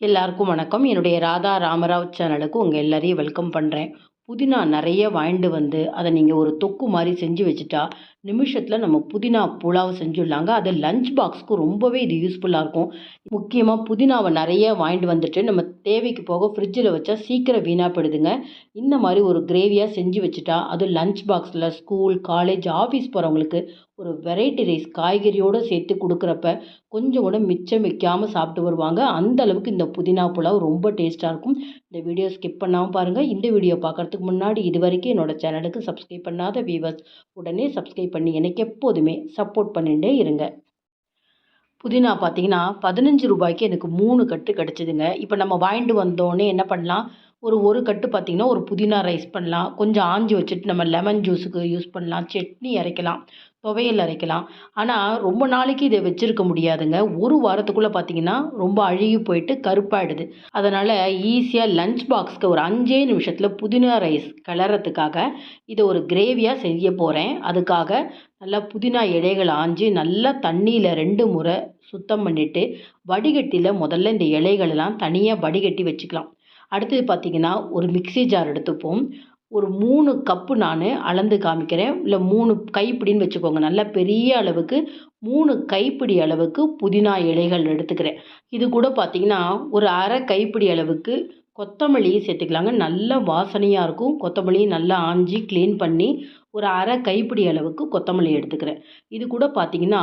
எல்லாருக்கும் வணக்கம். என்னுடைய ராதா ராமராவ் சேனலுக்கு உங்கள் எல்லாரையும் வெல்கம் பண்ணுறேன் புதினா நிறைய வாங்கிட்டு வந்து அதை நீங்கள் ஒரு தொக்கு மாதிரி செஞ்சு வச்சுட்டா நிமிஷத்தில் நம்ம புதினா புலாவை செஞ்சிடலாங்க. அது லஞ்ச் பாக்ஸ்க்கு ரொம்பவே இது யூஸ்ஃபுல்லாக இருக்கும். முக்கியமாக புதினாவை நிறைய வாங்கிட்டு வந்துட்டு நம்ம தேவைக்கு போக ஃப்ரிட்ஜில் வச்சா சீக்கிரம் வீணாக போயிடுதுங்க இந்த மாதிரி ஒரு கிரேவியாக செஞ்சு வச்சுட்டா அது லஞ்ச் பாக்ஸில் ஸ்கூல் காலேஜ் ஆஃபீஸ் போகிறவங்களுக்கு ஒரு வெரைட்டி ரைஸ் காய்கறியோடு சேர்த்து கொடுக்குறப்ப கொஞ்சம் கூட மிச்சம் வைக்காமல் சாப்பிட்டு வருவாங்க. அந்த அளவுக்கு இந்த புதினா புலாவ் ரொம்ப டேஸ்ட்டாக இருக்கும். இந்த வீடியோ ஸ்கிப் பண்ணாமல் பாருங்கள் இந்த வீடியோ பார்க்குறதுக்கு முன்னாடி இது வரைக்கும் என்னோடய சேனலுக்கு சப்ஸ்கிரைப் பண்ணாத வியூவர்ஸ் உடனே சப்ஸ்கிரைப் பண்ணி எனக்கு எப்போதுமே சப்போர்ட் பண்ணிகிட்டே இருங்க. புதினா பார்த்தீங்கன்னா பதினஞ்சு ரூபாய்க்கு எனக்கு மூணு கட்டு கிடச்சிதுங்க. இப்போ நம்ம வாங்கிட்டு வந்தோடனே என்ன பண்ணலாம்? ஒரு ஒரு கட்டு பார்த்திங்கன்னா ஒரு புதினா ரைஸ் பண்ணலாம். கொஞ்சம் ஆஞ்சி வச்சுட்டு நம்ம லெமன் ஜூஸுக்கு யூஸ் பண்ணலாம். சட்னி அரைக்கலாம். துவையல் அரைக்கலாம். ஆனால் ரொம்ப நாளைக்கு இதை வச்சுருக்க முடியாதுங்க. ஒரு வாரத்துக்குள்ளே பார்த்தீங்கன்னா ரொம்ப அழுகி போயிட்டு கருப்பாயிடுது. அதனால் ஈஸியாக லஞ்ச் பாக்ஸ்க்கு ஒரு அஞ்சே நிமிஷத்தில் புதினா ரைஸ் கிளறத்துக்காக இதை ஒரு கிரேவியாக செய்ய போகிறேன் அதுக்காக நல்லா புதினா இலைகள் ஆஞ்சு நல்லா தண்ணியில் ரெண்டு முறை சுத்தம் பண்ணிவிட்டு வடிகட்டியில் முதல்ல இந்த இலைகளெல்லாம் தனியாக வடிகட்டி வச்சுக்கலாம். அடுத்தது பார்த்திங்கன்னா ஒரு மிக்ஸி ஜார் எடுத்துப்போம். ஒரு மூணு கப்பு நான் அளந்து காமிக்கிறேன். இல்லை மூணு கைப்பிடின்னு வச்சுக்கோங்க. நல்லா பெரிய அளவுக்கு மூணு கைப்பிடி அளவுக்கு புதினா இலைகள் எடுத்துக்கிறேன். இது கூட பார்த்திங்கன்னா ஒரு அரை கைப்பிடி அளவுக்கு கொத்தமல்லி சேர்த்துக்கலாங்க. நல்ல வாசனையாக இருக்கும். கொத்தமல்லியும் நல்லா ஆஞ்சி க்ளீன் பண்ணி ஒரு அரை கைப்பிடி அளவுக்கு கொத்தமல்லி எடுத்துக்கிறேன். இது கூட பார்த்திங்கன்னா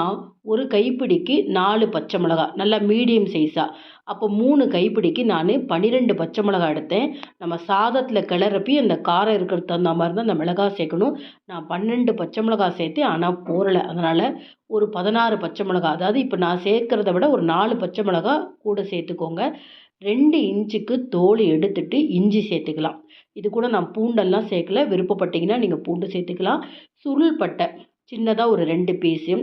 ஒரு கைப்பிடிக்கு நாலு பச்சை மிளகா நல்லா மீடியம் சைஸாக அப்போ மூணு கைப்பிடிக்கு நான் பன்னிரெண்டு பச்சை மிளகா எடுத்தேன். நம்ம சாதத்தில் கிளறப்பி அந்த காரம் இருக்கிறது தகுந்த மாதிரி தான் அந்த மிளகா சேர்க்கணும். நான் பன்னெண்டு பச்சை மிளகா சேர்த்து ஆனால் போரலை அதனால் ஒரு பதினாறு பச்சை மிளகா அதாவது இப்போ நான் சேர்க்குறத விட ஒரு நாலு பச்சை மிளகா கூட சேர்த்துக்கோங்க. ரெண்டு இன்ச்சுக்கு தோல் எடுத்துட்டு இஞ்சி சேர்த்துக்கலாம். இது கூட நான் பூண்டெல்லாம் சேர்க்கல. விருப்பப்பட்டீங்கன்னா நீங்கள் பூண்டு சேர்த்துக்கலாம். சுருள் பட்டை சின்னதாக ஒரு ரெண்டு பீஸு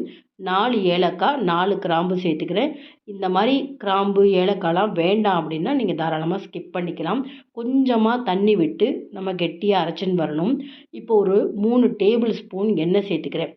நாலு ஏலக்காய் நாலு கிராம்பு சேர்த்துக்கிறேன். இந்த மாதிரி கிராம்பு ஏலக்காய்லாம் வேண்டாம் அப்படின்னா நீங்கள் தாராளமாக ஸ்கிப் பண்ணிக்கலாம். கொஞ்சமாக தண்ணி விட்டு நம்ம கெட்டியாக அரைச்சின்னு வரணும். இப்போ ஒரு மூணு டேபிள் ஸ்பூன் எண்ணெய் சேர்த்துக்கிறேன்.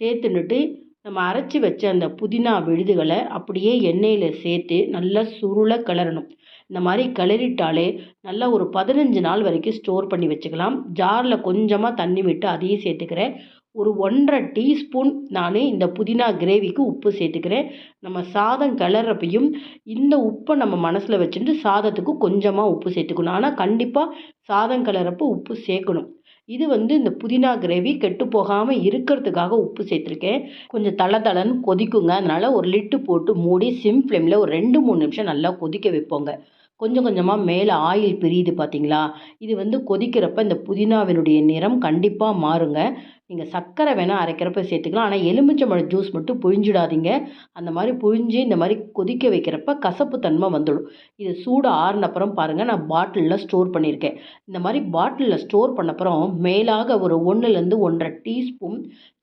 சேர்த்துன்னுட்டு நம்ம அரைச்சி வச்ச அந்த புதினா விழுதுகளை அப்படியே எண்ணெயில் சேர்த்து நல்லா சுருளை கிளறணும். இந்த மாதிரி கிளறிட்டாலே நல்லா ஒரு பதினஞ்சு நாள் வரைக்கும் ஸ்டோர் பண்ணி வச்சுக்கலாம். ஜாரில் கொஞ்சமாக தண்ணி விட்டு அதையும் சேர்த்துக்கிறேன். ஒரு ஒன்றரை டீஸ்பூன் நான் இந்த புதினா கிரேவிக்கு உப்பு சேர்த்துக்கிறேன். நம்ம சாதம் கிளறப்பையும் இந்த உப்பை நம்ம மனசில் வச்சுட்டு சாதத்துக்கு கொஞ்சமாக உப்பு சேர்த்துக்கணும். ஆனால் கண்டிப்பாக சாதம் கிளறப்போ உப்பு சேர்க்கணும். இது வந்து இந்த புதினா கிரேவி கெட்டு போகாமல் இருக்கிறதுக்காக உப்பு சேர்த்துருக்கேன். கொஞ்சம் தள தளன்னு கொதிக்குங்க. அதனால் ஒரு லிட்டு போட்டு மூடி சிம் ஃப்ளேமில் ஒரு ரெண்டு மூணு நிமிஷம் நல்லா கொதிக்க வைப்போங்க. கொஞ்சம் கொஞ்சமாக மேலே ஆயில் பிரியுது பார்த்தீங்களா இது வந்து கொதிக்கிறப்ப இந்த புதினாவினுடைய நிறம் கண்டிப்பாக மாறுங்க. நீங்கள் சர்க்கரை வேணால் அரைக்கிறப்ப சேர்த்துக்கலாம். ஆனால் எலுமிச்சம்பழம் ஜூஸ் மட்டும் புழிஞ்சிடாதீங்க. அந்த மாதிரி புழிஞ்சு இந்த மாதிரி கொதிக்க வைக்கிறப்ப கசப்பு தன்மை வந்துடும். இது சூடு ஆறுனப்புறம் பாருங்கள் நான் பாட்டிலில் ஸ்டோர் பண்ணியிருக்கேன். இந்த மாதிரி பாட்டிலில் ஸ்டோர் பண்ணப்புறம் மேலாக ஒரு ஒன்றுலேருந்து ஒன்றரை டீஸ்பூன்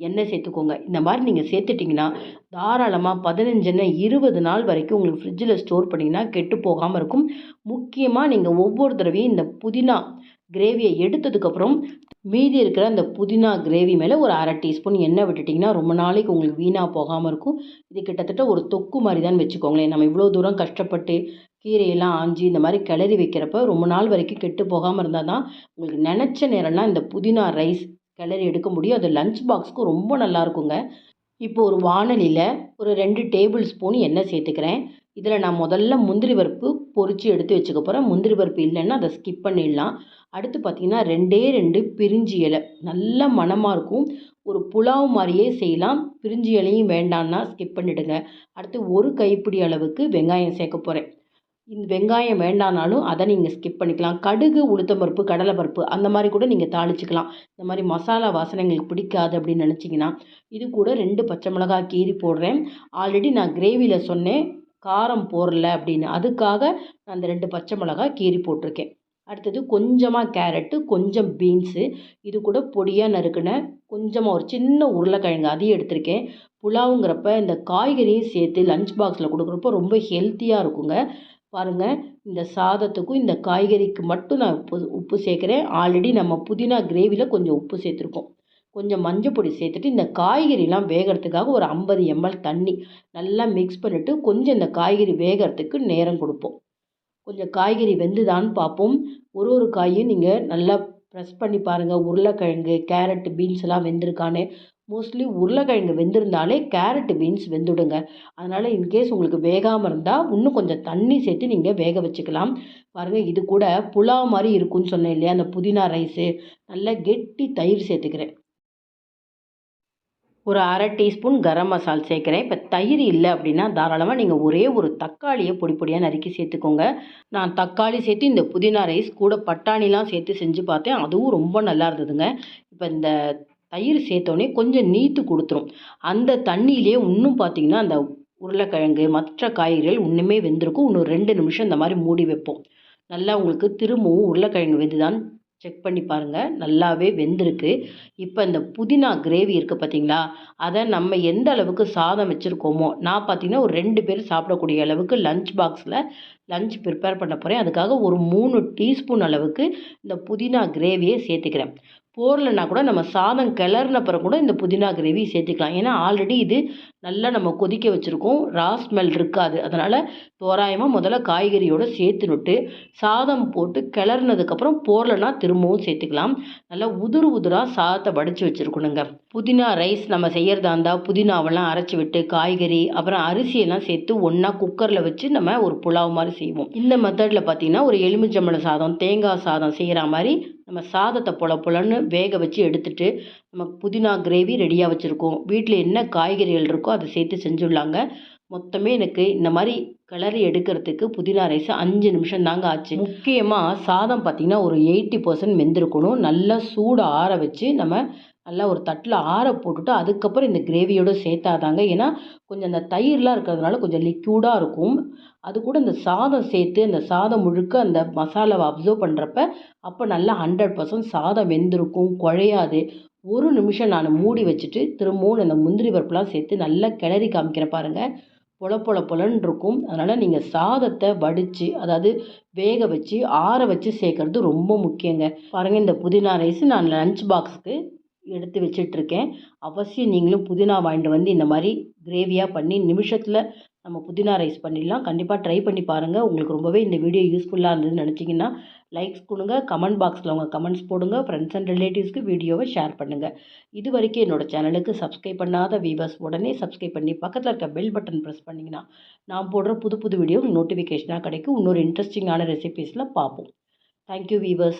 எண்ணெய் சேர்த்துக்கோங்க. இந்த மாதிரி நீங்கள் சேர்த்துட்டிங்கன்னா தாராளமாக பதினஞ்சுன்னு இருபது நாள் வரைக்கும் உங்களுக்கு ஃப்ரிட்ஜில் ஸ்டோர் பண்ணிங்கன்னா கெட்டு போகாமல் இருக்கும். முக்கியமாக நீங்கள் ஒவ்வொரு தடவையும் இந்த புதினா கிரேவியை எடுத்ததுக்கப்புறம் மீதி இருக்கிற அந்த புதினா கிரேவி மேலே ஒரு அரை டீஸ்பூன் எண்ணெய் விட்டுட்டிங்கன்னா ரொம்ப நாளைக்கு உங்களுக்கு வீணாக போகாமல் இருக்கும். இது கிட்டத்தட்ட ஒரு தொக்கு மாதிரி தான் வச்சுக்கோங்களேன். நம்ம இவ்வளோ தூரம் கஷ்டப்பட்டு கீரையெல்லாம் ஆஞ்சி இந்த மாதிரி கிளறி வைக்கிறப்ப ரொம்ப நாள் வரைக்கும் கெட்டு போகாமல் இருந்தால் தான் உங்களுக்கு நினச்ச நேரம்னா இந்த புதினா ரைஸ் கிளறி எடுக்க முடியும். அது லஞ்ச் பாக்ஸ்க்கு ரொம்ப நல்லா இருக்குங்க. இப்போ ஒரு வானலியில் ஒரு ரெண்டு டேபிள் ஸ்பூன் எண்ணெய் சேர்த்துக்கிறேன். இதில் நான் முதல்ல முந்திரி பருப்பு பொறிச்சு எடுத்து வச்சுக்க போகிறேன் முந்திரி பருப்பு இல்லைன்னா அதை ஸ்கிப் பண்ணிடலாம். அடுத்து பார்த்திங்கன்னா ரெண்டே ரெண்டு பிரிஞ்சி இலை. நல்ல மணமாக இருக்கும். ஒரு புலாவ் மாதிரியே செய்யலாம். பிரிஞ்சி இலையும் வேண்டான்னா ஸ்கிப் பண்ணிவிடுங்க அடுத்து ஒரு கைப்பிடி அளவுக்கு வெங்காயம் சேர்க்க போகிறேன் இந்த வெங்காயம் வேண்டானாலும் அதை நீங்கள் ஸ்கிப் பண்ணிக்கலாம். கடுகு உளுத்தம்பருப்பு கடலைப்பருப்பு அந்த மாதிரி கூட நீங்கள் தாளிச்சிக்கலாம். இந்த மாதிரி மசாலா வாசனை எங்களுக்கு பிடிக்காது அப்படின்னு நினச்சிங்கன்னா இது கூட ரெண்டு பச்சை மிளகாய் கீரி போடுறேன். ஆல்ரெடி நான் கிரேவியில் சொன்னேன். காரம் போடல அப்படின்னு. அதுக்காக நான் அந்த ரெண்டு பச்சை மிளகாய் கீறி போட்டிருக்கேன். அடுத்தது கொஞ்சமாக கேரட்டு கொஞ்சம் பீன்ஸு. இது கூட பொடியாக நறுக்கின கொஞ்சமாக ஒரு சின்ன உருளைக்கிழங்கு. அதையும் எடுத்திருக்கேன். புலாவுங்கிறப்ப இந்த காய்கறியும் சேர்த்து லஞ்ச் பாக்ஸில் கொடுக்குறப்ப ரொம்ப ஹெல்த்தியாக இருக்குங்க. பாருங்கள் இந்த சாதத்துக்கும் இந்த காய்கறிக்கு மட்டும் நான் உப்பு உப்பு சேர்க்குறேன். ஆல்ரெடி நம்ம புதினா கிரேவியில் கொஞ்சம் உப்பு சேர்த்துருக்கோம். கொஞ்சம் மஞ்சள் பொடி சேர்த்துட்டு இந்த காய்கறிலாம் வேகிறதுக்காக ஒரு ஐம்பது எம்எல் தண்ணி நல்லா மிக்ஸ் பண்ணிவிட்டு கொஞ்சம் இந்த காய்கறி வேகிறதுக்கு நேரம் கொடுப்போம். கொஞ்சம் காய்கறி வெந்துதான்னு பார்ப்போம். ஒரு ஒரு காயும் நீங்கள் நல்லா ப்ரெஸ் பண்ணி பாருங்கள் உருளைக்கிழங்கு கேரட்டு பீன்ஸ் எல்லாம் வெந்திருக்கான்னு மோஸ்ட்லி உருளைக்கிழங்கு வெந்திருந்தாலே கேரட்டு பீன்ஸ் வெந்துடுங்க. அதனால் இன்கேஸ் உங்களுக்கு வேகாமல் இருந்தால் இன்னும் கொஞ்சம் தண்ணி சேர்த்து நீங்கள் வேக வச்சுக்கலாம். பாருங்கள் இது கூட புலாவ் மாதிரி இருக்கும்னு சொன்னேன் இல்லையா? அந்த புதினா ரைஸு நல்லா கெட்டி தயிர் சேர்த்துக்கிறேன். ஒரு அரை டீஸ்பூன் கரம் மசால் சேர்க்குறேன். இப்போ தயிர் இல்லை அப்படின்னா தாராளமாக நீங்கள் ஒரே ஒரு தக்காளியை பொடி பொடியாக நறுக்கி சேர்த்துக்கோங்க. நான் தக்காளி சேர்த்து இந்த புதினா ரைஸ் கூட பட்டாணிலாம் சேர்த்து செஞ்சு பார்த்தேன். அதுவும் ரொம்ப நல்லா இருந்ததுங்க. இப்போ இந்த தயிர் சேர்த்தோடனே கொஞ்சம் நீத்து கொடுத்துரும். அந்த தண்ணியிலே இன்னும் பார்த்தீங்கன்னா அந்த உருளைக்கிழங்கு மற்ற காய்கறிகள் இன்னுமே வெந்திருக்கும். இன்னும் ரெண்டு நிமிஷம் இந்த மாதிரி மூடி வைப்போம். நல்லா உங்களுக்கு திரும்பவும் உருளைக்கிழங்கு வெந்துதான் செக் பண்ணி பாருங்கள் நல்லாவே வெந்திருக்கு. இப்போ இந்த புதினா கிரேவி இருக்குது பார்த்தீங்களா அதை நம்ம எந்த அளவுக்கு சாதம் வச்சுருக்கோமோ நான் பார்த்தீங்கன்னா ஒரு ரெண்டு பேர் சாப்பிடக்கூடிய அளவுக்கு லஞ்ச் பாக்ஸில் லஞ்ச் ப்ரிப்பேர் பண்ண போகிறேன் அதுக்காக ஒரு மூணு டீஸ்பூன் அளவுக்கு இந்த புதினா கிரேவியை சேர்த்துக்கிறேன். போடலன்னா கூட நம்ம சாதம் கிளறின பிறகு கூட இந்த புதினா கிரேவி சேர்த்துக்கலாம். ஏன்னா ஆல்ரெடி இது நல்லா நம்ம கொதிக்க வச்சுருக்கோம். ரா ஸ்மெல் இருக்காது. அதனால் தோராயமாக முதல்ல காய்கறியோடு சேர்த்துனுட்டு சாதம் போட்டு கிளறினதுக்கப்புறம் போரலைன்னா திரும்பவும் சேர்த்துக்கலாம். நல்லா உதிர் உதிராக சாதத்தை வடித்து வச்சுருக்கணுங்க. புதினா ரைஸ் நம்ம செய்கிறதா இருந்தால் புதினாவெல்லாம் அரைச்சி விட்டு காய்கறி அப்புறம் அரிசியெல்லாம் சேர்த்து ஒன்றா குக்கரில் வச்சு நம்ம ஒரு புலாவ் மாதிரி செய்வோம். இந்த மெத்தடில் பார்த்திங்கன்னா ஒரு எலுமிச்சம்பழம் சாதம் தேங்காய் சாதம் செய்கிற மாதிரி நம்ம சாதத்தை பொல பொலன்னு வேக வச்சு எடுத்துட்டு நம்ம புதினா கிரேவி ரெடியாக வச்சுருக்கோம். வீட்டில் என்ன காய்கறிகள் இருக்கோ அதை சேர்த்து செஞ்சுடலாங்க. மொத்தமே எனக்கு இந்த மாதிரி கிளறி எடுக்கிறதுக்கு புதினா ரைஸ் அஞ்சு நிமிஷம் தாங்க ஆச்சு. முக்கியமாக சாதம் பார்த்திங்கன்னா ஒரு எயிட்டி பர்சன்ட் வெந்திருக்கணும். நல்லா சூடு ஆற வச்சு நம்ம நல்லா ஒரு தட்டில் ஆற போட்டுட்டு அதுக்கப்புறம் இந்த கிரேவியோடு சேர்த்தாதாங்க. ஏன்னா கொஞ்சம் அந்த தயிர்லாம் இருக்கிறதுனால கொஞ்சம் லிக்யூடாக இருக்கும். அது கூட இந்த சாதம் சேர்த்து அந்த சாதம் முழுக்க அந்த மசாலாவை அப்சர்வ் பண்ணுறப்ப அப்போ நல்லா ஹண்ட்ரட் பர்சன்ட் சாதம் வெந்திருக்கும் குழையாது. ஒரு நிமிஷம் நான் மூடி வச்சுட்டு திரும்பவும் இந்த முந்திரி பருப்புலாம் சேர்த்து நல்லா கிளறி காமிக்கிறேன் பாருங்கள் பொல பொல பொலன்னு இருக்கும் அதனால் நீங்கள் சாதத்தை வடித்து அதாவது வேக வச்சு ஆற வச்சு சேர்க்குறது ரொம்ப முக்கியங்க. பாருங்கள் இந்த புதினா ரைஸ் நான் லஞ்ச் பாக்ஸுக்கு எடுத்து வச்சிட்ருக்கேன். அவசியம் நீங்களும் புதினா வாங்கிட்டு வந்து இந்த மாதிரி கிரேவியாக பண்ணி நிமிஷத்தில் நம்ம புதினா ரைஸ் பண்ணிடலாம். கண்டிப்பாக ட்ரை பண்ணி பாருங்கள் உங்களுக்கு ரொம்பவே இந்த வீடியோ யூஸ்ஃபுல்லாக இருந்ததுன்னு நினச்சிங்கன்னா லைக்ஸ் கொடுங்க. கமெண்ட் பாக்ஸில் உங்கள் கமெண்ட்ஸ் போடுங்க. ஃப்ரெண்ட்ஸ் அண்ட் ரிலேட்டிவ்ஸ்க்கு வீடியோவை ஷேர் பண்ணுங்கள் இது வரைக்கும் என்னோடய சேனலுக்கு சப்ஸ்கிரைப் பண்ணாத வீவர்ஸ் உடனே சப்ஸ்கிரைப் பண்ணி பக்கத்தில் இருக்க பெல் பட்டன் ப்ரெஸ் பண்ணிங்கன்னா நான் போடுற புது புது வீடியோ நோட்டிஃபிகேஷனாக கிடைக்கும். இன்னொரு இன்ட்ரெஸ்டிங்கான ரெசிபீஸில் பார்ப்போம். Thank you viewers